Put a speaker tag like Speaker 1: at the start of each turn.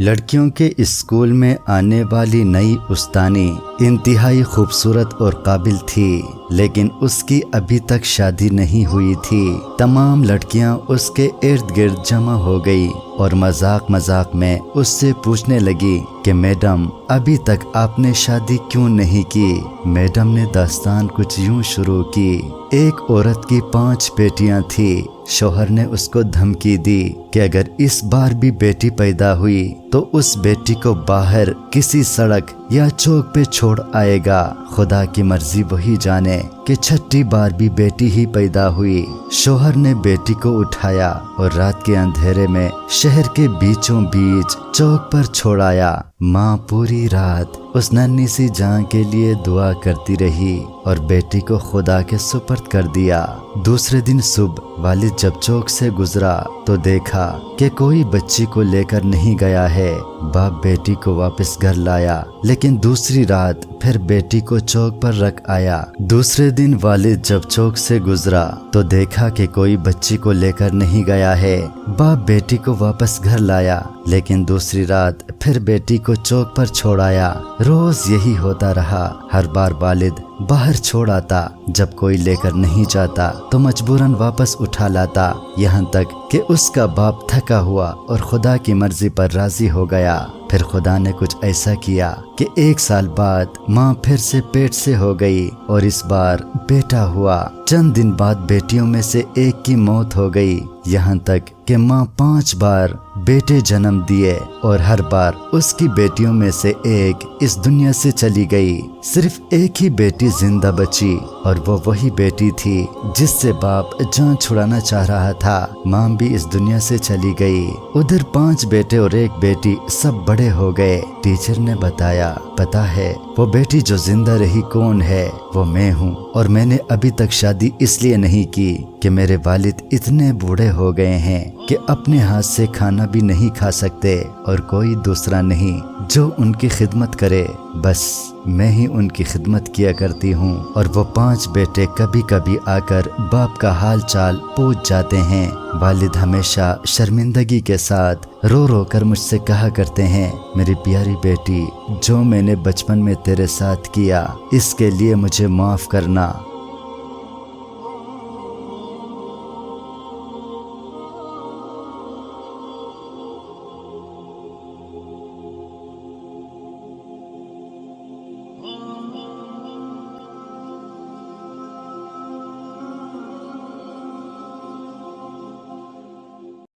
Speaker 1: लड़कियों के स्कूल में आने वाली नई उस्तानी इंतहाई खूबसूरत और काबिल थी, लेकिन उसकी अभी तक शादी नहीं हुई थी। तमाम लड़कियाँ उसके इर्द गिर्द जमा हो गई और मज़ाक मज़ाक में उससे पूछने लगी कि, मैडम, अभी तक आपने शादी क्यों नहीं की? मैडम ने दास्तान कुछ यूँ शुरू की। एक औरत की पाँच बेटियाँ थी। शोहर ने उसको धमकी दी कि अगर इस बार भी बेटी पैदा हुई तो उस बेटी को बाहर किसी सड़क या चौक पे छोड़ आएगा। खुदा की मर्ज़ी वही जाने कि छठी बार भी बेटी ही पैदा हुई। शोहर ने बेटी को उठाया और रात के अंधेरे में शहर के बीचों बीच चौक पर छोड़ाया। माँ पूरी रात उस नन्ही सी जान के लिए दुआ करती रही और बेटी को खुदा के सुपर्द कर दिया। दूसरे दिन सुबह वालिद जब चौक से गुजरा तो देखा कि कोई बच्ची को लेकर नहीं गया है। बाप बेटी को वापस घर लाया, लेकिन दूसरी रात फिर बेटी को चौक पर रख आया। दूसरे दिन वालिद जब चौक से गुजरा तो देखा कि कोई बच्ची को लेकर नहीं गया है। बाप बेटी को वापस घर लाया लेकिन दूसरी रात फिर बेटी को चौक पर छोड़ आया। रोज यही होता रहा। हर बार वालिद बाहर छोड़ आता। जब कोई लेकर नहीं जाता तो मजबूरन वापस उठा लाता। यहाँ तक कि उसका बाप थका हुआ और खुदा की मर्ज़ी पर राज़ी हो गया। फिर खुदा ने कुछ ऐसा किया कि एक साल बाद माँ फिर से पेट से हो गई और इस बार बेटा हुआ। चंद दिन बाद बेटियों में से एक की मौत हो गई। यहाँ तक कि माँ पाँच बार बेटे जन्म दिए और हर बार उसकी बेटियों में से एक इस दुनिया से चली गई। सिर्फ़ एक ही बेटी ज़िंदा बची और वो वही बेटी थी जिससे बाप जान छुड़ाना चाह रहा था। माँ भी इस दुनिया से चली गई। उधर पाँच बेटे और एक बेटी सब बड़े हो गए। टीचर ने बताया, पता है वो बेटी जो ज़िंदा रही कौन है? वो मैं हूँ और मैंने अभी तक शादी इसलिए नहीं की कि मेरे वालिद इतने बूढ़े हो गए हैं कि अपने हाथ से खाना भी नहीं खा सकते और कोई दूसरा नहीं जो उनकी खिदमत करे। बस मैं ही उनकी खिदमत किया करती हूँ और वो पाँच बेटे कभी कभी आकर बाप का हाल चाल पूछ जाते हैं। वालिद हमेशा शर्मिंदगी के साथ रो रो कर मुझसे कहा करते हैं, मेरी प्यारी बेटी, जो मैंने बचपन में तेरे साथ किया, इसके लिए मुझे माफ़ करना।